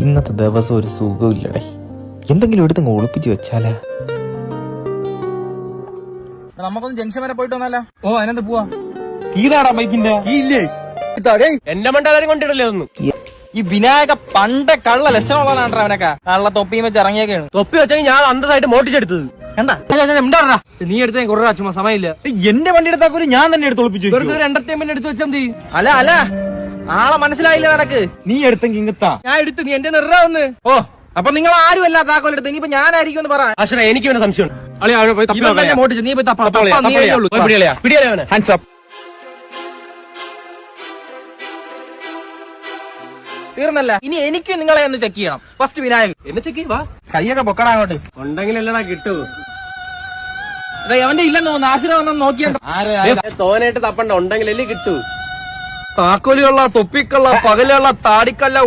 ഇന്നത്തെ ദിവസം ഒരു സുഖമില്ലടേ. എന്തെങ്കിലും എടുത്തങ്ങ് ഒളിപ്പിച്ച് വെച്ചാലാ. നമുക്കൊന്ന് ജംഗ്ഷൻ വരെ പോയിട്ട് വന്നാലോ? ഓ അതിനെന്ത് പോവാ. കീതാടാ ബൈക്കിന്റെ എന്റെ മണ്ടാലും കൊണ്ടിടല്ലേ ഒന്നും ഈ വിനായക പണ്ട കള്ള ലക്ഷണമുള്ളതാണ് അവനൊക്കെ. കള്ള തൊപ്പിയും വെച്ച് ഇറങ്ങിയൊക്കെയാണ് തൊപ്പി വെച്ചെങ്കിൽ ഞാൻ അന്തസായിട്ട് മോട്ടിച്ചെടുത്തത് എന്താ നീ എടുത്തേ കുറേ അച്ഛമ്മ സമയമില്ല. എന്റെ വണ്ടി എടുത്താൽ ഞാൻ തന്നെ എടുത്ത് ഒളിപ്പിച്ചു വെറുതെ എന്റർടൈൻമെന്റ് എടുത്ത് വെച്ചാൽ മതി അല്ല അല്ല. ആളെ മനസ്സിലായില്ല നിനക്ക്? നീ എടുത്തെങ്കിൽ ഇങ്ങത്താ. ഞാൻ എടുത്ത് നീ എന്റെ നിറ ഒന്ന്. ഓ അപ്പൊ നിങ്ങൾ ആരും അല്ല താക്കോലെടുത്ത് ഇനിയിപ്പോ ഞാനായിരിക്കും എന്ന് പറ. അശ്ര എനിക്ക് വേണ്ട സംശയം മോട്ടിച്ച് നീ പോയി തപ്പാ തപ്പാ നീ ഹാൻഡ്സ് അപ്പ് തീർന്നല്ല? ഇനി എനിക്ക് നിങ്ങളെ ഒന്ന് ചെക്ക് ചെയ്യണം. ഫസ്റ്റ് വിനായകൻ. എന്നെ ചെക്ക് വാ. കൈയൊക്കെ പൊക്കടാ അങ്ങോട്ട്. ഉണ്ടെങ്കിലല്ലടാ കിട്ടൂ. എടാ, അവന്റെ ഇല്ലെന്ന് തോന്നുന്നു. ആശ്രമം നോക്കിയാ നോക്കിയുണ്ട് തോനായിട്ട് തപ്പണ്ട. ഉണ്ടെങ്കിലല്ലേ കിട്ടൂ. താക്കോലിയുള്ള തൊപ്പിക്കുള്ള പകലുള്ള താടിക്കല്ല